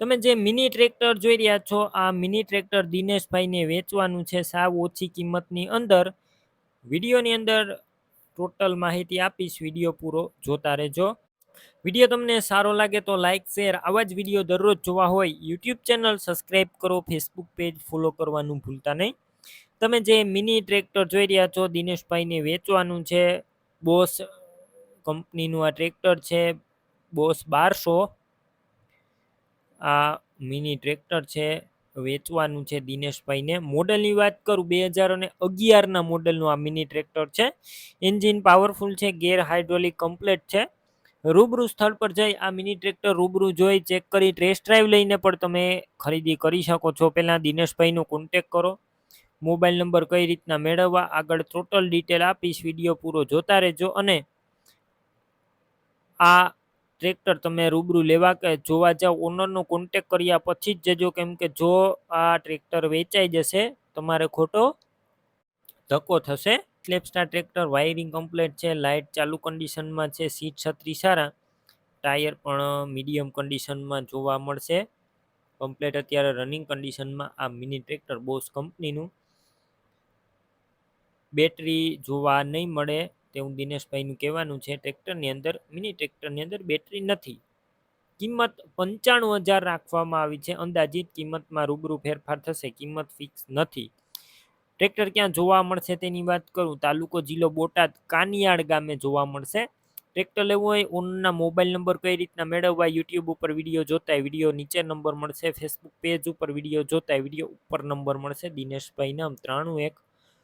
તમે જે mini tractor જોઈ રહ્યા છો, આ મિની ટ્રેક્ટર દિનેશભાઈને વેચવાનું છે સાવ ઓછી કિંમતની અંદર. વિડીયોની અંદર ટોટલ માહિતી આપીશ, વીડિયો પૂરો જોતા રહેજો. વીડિયો તમને સારો લાગે તો લાઇક શેર, આવા જ વીડિયો દરરોજ જોવા હોય, યુટ્યુબ ચેનલ સબસ્ક્રાઈબ કરો, ફેસબુક પેજ ફોલો કરવાનું ભૂલતા નહીં. તમે જે મિની ટ્રેક્ટર જોઈ રહ્યા છો, દિનેશભાઈને વેચવાનું છે, બોસ કંપનીનું આ ટ્રેક્ટર છે, બોસ બારસો. આ મિની ટ્રેક્ટર છે, વેચવાનું છે દિનેશભાઈને. મોડલની વાત કરું, બે હજાર અને અગિયારના મોડલનું આ મિની ટ્રેક્ટર છે. એન્જિન પાવરફુલ છે, ગેર હાઇડ્રોલિક કમ્પ્લેટ છે. રૂબરૂ સ્થળ પર જઈ આ મિની ટ્રેક્ટર રૂબરૂ જોઈ, ચેક કરી ટેસ્ટ ડ્રાઈવ લઈને પણ તમે ખરીદી કરી શકો છો. પહેલાં દિનેશભાઈનો કોન્ટેક કરો. મોબાઈલ નંબર કઈ રીતના મેળવવા, આગળ ટોટલ ડિટેલ આપીશ. વીડિયો પૂરો જોતા રહેજો અને આ ટ્રેક્ટર તમે રૂબરૂ લેવા કે જોવા જાઓ ઓનરનો કોન્ટેક કર્યા પછી જ જજો. કેમ કે જો આ ટ્રેક્ટર વેચાઈ જશે, તમારે ખોટો ધક્કો થશે. ક્લેપ્સના ટ્રેક્ટર વાયરિંગ કમ્પ્લેટ છે લાઇટ ચાલુ કન્ડિશનમાં છે સીટ છત્રી સારા. ટાયર પણ મીડિયમ કન્ડિશનમાં જોવા મળશે. કમ્પ્લેટ અત્યારે રનિંગ કન્ડિશનમાં આ મિની ટ્રેક્ટર બોસ કંપનીનું બેટરી જોવા નહીં મળે. તેવું દિનેશભાઈનું કહેવાનું છે, ટ્રેક્ટરની અંદર, મિની ટ્રેક્ટરની અંદર બેટરી નથી. કિંમત પંચાણું હજાર રાખવામાં આવી છે, અંદાજિત કિંમતમાં રૂબરૂ ફેરફાર થશે, કિંમત ફિક્સ નથી. ટ્રેક્ટર ક્યાં જોવા મળશે તેની વાત કરું, તાલુકો જિલ્લો બોટાદ કાનિયાળ ગામે જોવા મળશે. ટ્રેક્ટર લેવું હોય, ઓનના મોબાઈલ નંબર કઈ રીતના મેળવવા, યુટ્યુબ ઉપર વીડિયો જોતા વીડિયો નીચે નંબર મળશે, ફેસબુક પેજ ઉપર વીડિયો જોતા વીડિયો ઉપર નંબર મળશે દિનેશભાઈ નામ ત્રાણું એક